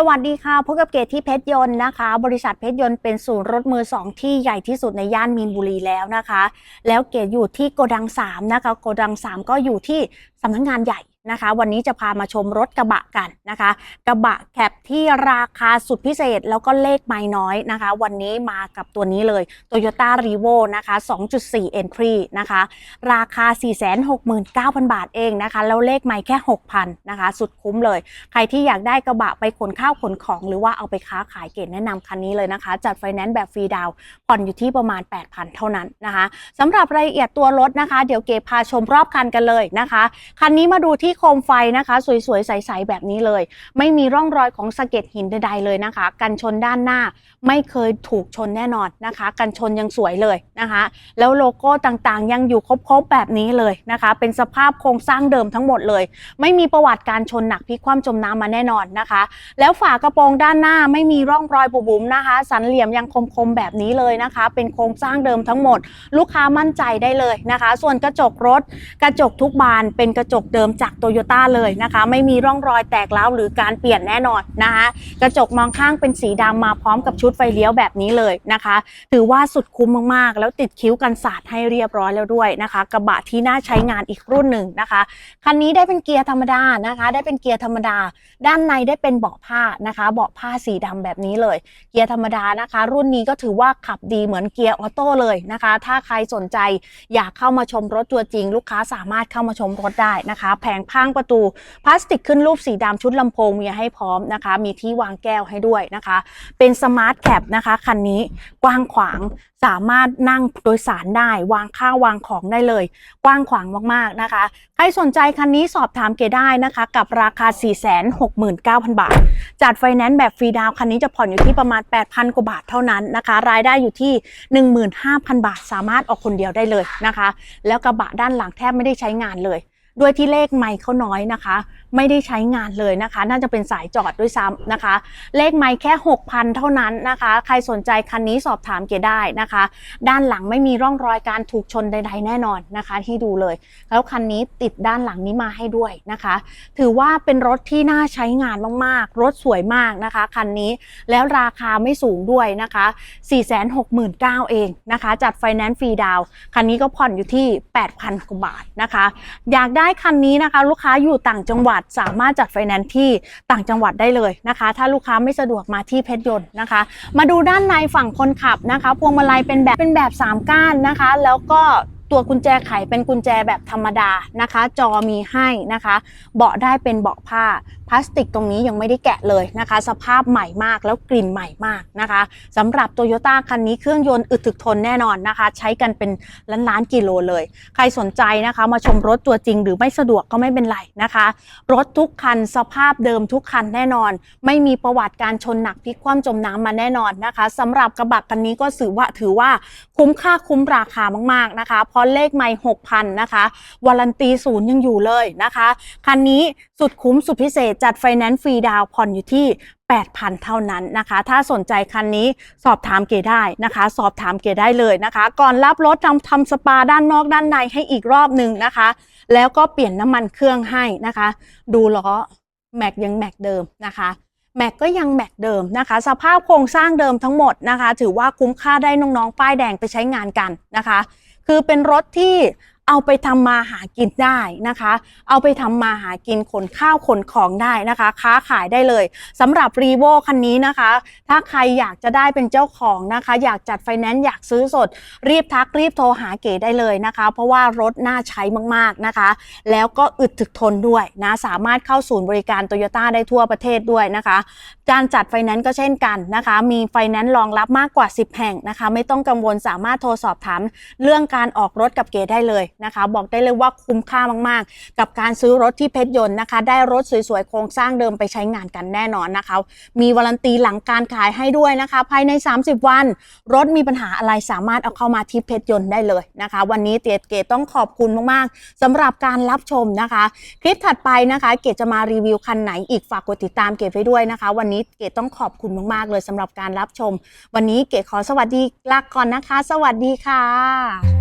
สวัสดีค่ะพบกับเกตที่เพชรยนต์นะคะ บริษัทเพชรยนต์เป็นศูนย์รถมือสองที่ใหญ่ที่สุดในย่านมีนบุรีแล้วนะคะ แล้วเกตอยู่ที่โกดัง3นะคะโกดัง 3 ก็อยู่ที่สำนักงานใหญ่ นะคะ วันนี้จะพามาชมรถกระบะกันนะคะ กระบะแคปที่ราคาสุดพิเศษแล้วก็เลขไม่น้อยนะคะ วันนี้มากับตัวนี้เลย Toyota r e v o นะคะ 2.4 Entry นะคะ ราคา 469,000 บาทเองนะคะ แล้วเลขไม่แค่ 6,000นะคะ สุดคุ้มเลย ใครที่อยากได้กระบะไปขนข้าวขนของ หรือว่าเอาไปค้าขายเกตแนะนำคันนี้เลยนะคะ จัดไฟแนนซ์แบบฟรีดาวน์ผ่อนอยู่ที่ประมาณ 8,000 เท่านั้นนะคะสำหรับรายละเอียดตัวรถนะคะ เดี๋ยวเกพาชมรอบคันกันเลยนะคะ คันนี้มาดูที่โคมไฟนะคะ สวยๆ ใสๆ แบบนี้เลย ไม่มีร่องรอยของสะเก็ดหินใดๆเลยนะคะ กันชนด้านหน้าไม่เคยถูกชนแน่นอนนะคะ กันชนยังสวยเลยนะคะ แล้วโลโก้ต่างๆ ยังอยู่ครบๆ แบบนี้เลยนะคะ เป็นสภาพโครงสร้างเดิมทั้งหมดเลย ไม่มีประวัติการชนหนักพลิกคว่ำจมน้ำมาแน่นอนนะคะ แล้วฝากระโปรงด้านหน้าไม่มีร่องรอยบุ๋มๆนะคะ สันเหลี่ยมยังคมๆ แบบนี้เลยนะคะ เป็นโครงสร้างเดิมทั้งหมด ลูกค้ามั่นใจได้เลยนะคะ ส่วนกระจกรถ กระจกทุกบานเป็นกระจกเดิมจากตโยต้าเลยนะคะ ไม่มีร่องรอยแตกร้าวหรือการเปลี่ยนแน่นอนนะคะ กระจกมองข้างเป็นสีดำมาพร้อมกับชุดไฟเลี้ยวแบบนี้เลยนะคะ ถือว่าสุดคุ้มมากๆ แล้วติดคิ้วกันสาดให้เรียบร้อยแล้วด้วยนะคะ กระบะที่น่าใช้งานอีกรุ่นหนึ่งนะคะ คันนี้ได้เป็นเกียร์ธรรมดานะคะ ได้เป็นเกียร์ธรรมดา ด้านในได้เป็นเบาะผ้านะคะ เบาะผ้าสีดำแบบนี้เลย เกียร์ธรรมดานะคะ รุ่นนี้ก็ถือว่าขับดีเหมือนเกียร์ออโต้เลยนะคะ ถ้าใครสนใจอยากเข้ามาชมรถตัวจริง ลูกค้าสามารถเข้ามาชมรถได้นะคะแผงพังประตู พลาสติกขึ้นรูปสีดำชุดลำโพงมีให้พร้อมนะคะ มีที่วางแก้วให้ด้วยนะคะ เป็นสมาร์ทแคปนะคะ คันนี้กว้างขวางสามารถนั่งโดยสารได้ วางข้าววางของได้เลย กว้างขวางมากๆนะคะ ใครสนใจคันนี้สอบถามเกได้นะคะ กับราคา 469,000 บาท จัดไฟแนนซ์แบบฟรีดาวคันนี้จะผ่อนอยู่ที่ประมาณ 8,000 กว่าบาทเท่านั้นนะคะ รายได้อยู่ที่ 15,000 บาท สามารถออกคนเดียวได้เลยนะคะ แล้วกระบะด้านหลังแทบไม่ได้ใช้งานเลย ด้วยที่เลขไมค์เขาน้อยนะคะ ไม่ได้ใช้งานเลยนะคะ น่าจะเป็นสายจอดด้วยซ้ำนะคะ เลขไมค์แค่ 6,000 เท่านั้นนะคะ ใครสนใจคันนี้สอบถามเกได้นะคะ ด้านหลังไม่มีร่องรอยการถูกชนใด ๆ แน่นอนนะคะ ที่ดูเลย แล้วคันนี้ติดด้านหลังนี้มาให้ด้วยนะคะ ถือว่าเป็นรถที่น่าใช้งานมากๆ รถสวยมากนะคะคันนี้แล้วราคาไม่สูงด้วยนะคะ 469,000เองนะคะ จัดไฟแนนซ์ฟรีดาวน์คันนี้ก็ผ่อนอยู่ที่ 8,000กว่าบาทนะคะ อยากได้คันนี้นะคะ ลูกค้าอยู่ต่างจังหวัดสามารถจัดไฟแนนซ์ที่ต่างจังหวัดได้เลยนะคะ ถ้าลูกค้าไม่สะดวกมาที่เพชรยนต์นะคะ มาดูด้านในฝั่งคนขับนะคะ พวงมาลัยเป็นแบบเป็นแบบ 3 ก้านนะคะ แล้วก็ ตัวกุญแจไขเป็นกุญแจแบบธรรมดานะคะ จอมีให้นะคะ เบาะได้เป็นเบาะผ้า พลาสติกตรงนี้ยังไม่ได้แกะเลยนะคะ สภาพใหม่มากแล้วกลิ่นใหม่มากนะคะสำหรับโตโยต้าคันนี้เครื่องยนต์อึดถึกทนแน่นอนนะคะ ใช้กันเป็นล้านล้านๆกิโลเลย ใครสนใจนะคะ มาชมรถตัวจริงหรือไม่สะดวกก็ไม่เป็นไรนะคะ รถทุกคันสภาพเดิมทุกคันแน่นอน ไม่มีประวัติการชนหนักพลิกคว่ำจมน้ำมาแน่นอนนะคะสำหรับกระบะคันนี้ก็ถือว่าถือว่าคุ้มค่าคุ้มราคามากๆนะคะราะเลขไม่หกพันนะคะวารันตีศูนย์ยังอยู่เลยนะคะ คันนี้สุดคุ้มสุดพิเศษจัดไฟแนนซ์ฟรีดาวน์ผ่อนอยู่ที่ 8,000 เท่านั้นนะคะ ถ้าสนใจคันนี้สอบถามเกได้นะคะ สอบถามเกได้เลยนะคะ ก่อนรับรถทำทำสปาด้านนอกด้านในให้อีกรอบหนึ่งนะคะ แล้วก็เปลี่ยนน้ำมันเครื่องให้นะคะ ดูล้อแม็กยังแม็กเดิมนะคะแม็กก็ยังแม็กเดิมนะคะ สภาพโครงสร้างเดิมทั้งหมดนะคะ ถือว่าคุ้มค่าได้น้องๆ ป้ายแดงไปใช้งานกันนะคะ คือเป็นรถที่ เอาไปทำมาหากินได้นะคะ เอาไปทำมาหากินขนข้าวขนของได้นะคะ ค้าขายได้เลยสำหรับรีโวคันนี้นะคะ ถ้าใครอยากจะได้เป็นเจ้าของนะคะ อยากจัดไฟแนนซ์อยากซื้อสด รีบทักรีบโทรหาเก๋ได้เลยนะคะ เพราะว่ารถน่าใช้มากๆนะคะ แล้วก็อึดถึกทนด้วยนะสามารถเข้าศูนย์บริการโตโยต้าได้ทั่วประเทศด้วยนะคะ การจัดไฟแนนซ์ก็เช่นกันนะคะ มีไฟแนนซ์รองรับมากกว่า 10 แห่งนะคะ ไม่ต้องกังวลสามารถโทรสอบถามเรื่องการออกรถกับเก๋ได้เลยนะคะ บอกได้เลยว่าคุ้มค่ามากๆ กับการซื้อรถที่เพชรยนต์นะคะ ได้รถสวยๆ โครงสร้างเดิมไปใช้งานกันแน่นอนนะคะ มีวารันตีหลังการขายให้ด้วยนะคะ ภายใน 30 วัน รถมีปัญหาอะไรสามารถเอาเข้ามาที่เพชรยนต์ได้เลยนะคะ วันนี้เตียเกตต้องขอบคุณมากๆสำหรับการรับชมนะคะ คลิปถัดไปนะคะ เกดจะมารีวิวคันไหนอีกฝากกดติดตามเกดไว้ด้วยนะคะ วันนี้เกดต้องขอบคุณมากๆ เลยสำหรับการรับชม วันนี้เกดขอสวัสดีลาก่อนนะคะ สวัสดีค่ะ